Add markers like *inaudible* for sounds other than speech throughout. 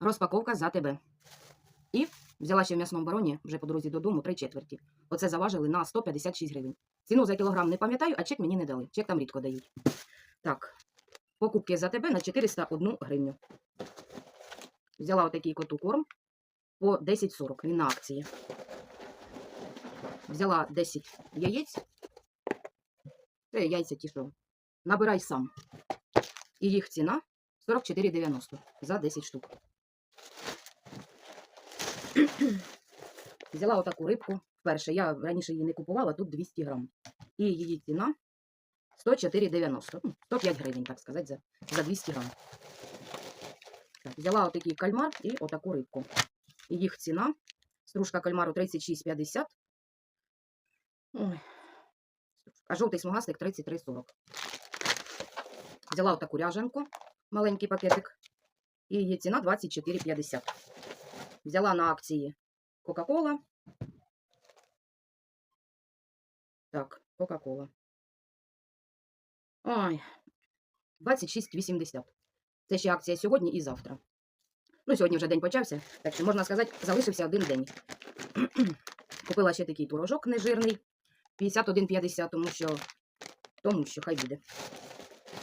Розпаковка за тебе. І взяла ще в м'ясному бароні вже по дорозі додому три четверті. Оце заважили на 156 гривень. Ціну за кілограм не пам'ятаю, а чек мені не дали. Чек там рідко дають. Так, покупки за тебе на 401 гривню. Взяла отакий коту корм по 10,40. Він на акції. Взяла 10 яєць. Це яйця ті, що набирай сам. І їх ціна 44,90 за 10 штук. *clears throat* Взяла отаку рибку. Вперше я раніше її не купувала, тут 200 грам. І її ціна 104,90. Ну, 105 гривень, так сказати, за, за 200 грам. Так, взяла отакий кальмар і отаку рибку. Їх ціна. Стружка кальмару 36,50. А жовтий смугастик 33,40. Взяла отаку ряженку, маленький пакетик. І її ціна 24,50. Взяла на акції Кока-Кола. Так, Кока-Кола. Ой, 26,80. Це ще акція сьогодні і завтра. Ну, сьогодні вже день почався, так що можна сказати, залишився один день. *clears throat* Купила ще такий творожок нежирний. 51,50, тому що, тому що хай буде.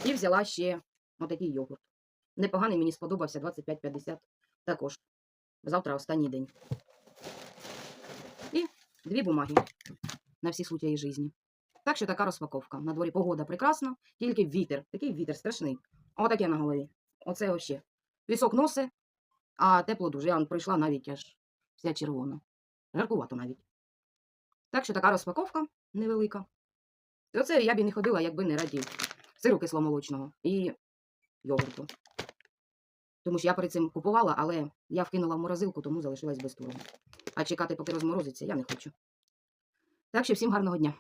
І взяла ще отакий йогурт. Непоганий, мені сподобався 25,50 також. Завтра останній день. І дві бумаги на всі случаї житті. Так що така розпаковка. На дворі погода прекрасна, тільки вітер. Такий вітер страшний. Отаке на голові. Оце вообще. Пісок носи, а тепло дуже. Я прийшла навіть аж вся червона. Жаркувато навіть. Так що така розпаковка невелика. Оце я б і не ходила, якби не раді сиру кисломолочного і йогурту. Тому що я перед цим купувала, але я вкинула в морозилку, тому залишилась без туру. А чекати, поки розморозиться, я не хочу. Так що всім гарного дня.